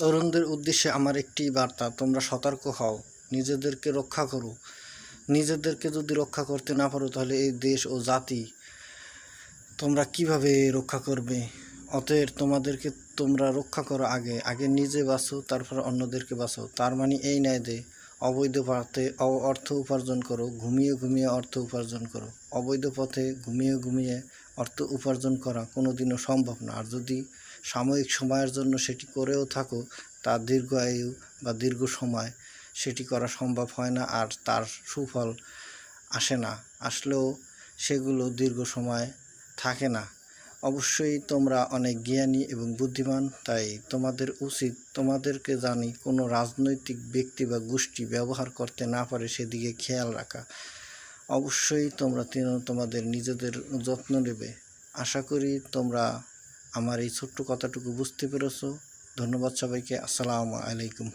তরুণদের উদ্দেশ্যে আমার একটি বার্তা, তোমরা সতর্ক হও, নিজেদেরকে রক্ষা করো। নিজেদেরকে যদি রক্ষা করতে না পারো, তাহলে এই দেশ ও জাতি তোমরা কীভাবে রক্ষা করবে? অতএব তোমাদেরকে তোমরা রক্ষা করো আগে আগে নিজে বাঁচো, তারপর অন্যদেরকে বাঁচো তার মানে এই নয় যে অবৈধ পথে অর্থ উপার্জন করো, ঘুমিয়ে ঘুমিয়ে অর্থ উপার্জন করো। অবৈধ পথে ঘুমিয়ে ঘুমিয়ে অর্থ উপার্জন করা কোনোদিনও সম্ভব না। আর যদি সাময়িক সময়ের জন্য সেটি করেও থাকো তার দীর্ঘ আয়ু বা দীর্ঘ সময় সেটি করা সম্ভব হয় না আর তার সুফল আসে না। আসলেও সেগুলো দীর্ঘ সময় থাকে না। অবশ্যই তোমরা অনেক জ্ঞানী এবং বুদ্ধিমান, তাই তোমাদের উচিত তোমাদেরকে জানি কোনো রাজনৈতিক ব্যক্তি বা গোষ্ঠী ব্যবহার করতে না পারে সেদিকে খেয়াল রাখা। অবশ্যই তোমরা তোমাদের নিজেদের যত্ন নেবে। আশা করি তোমরা আমার এই ছোট্ট কথাটুকু বুঝতে পেরেছ। ধন্যবাদ সবাইকে। আসসালামু আলাইকুম।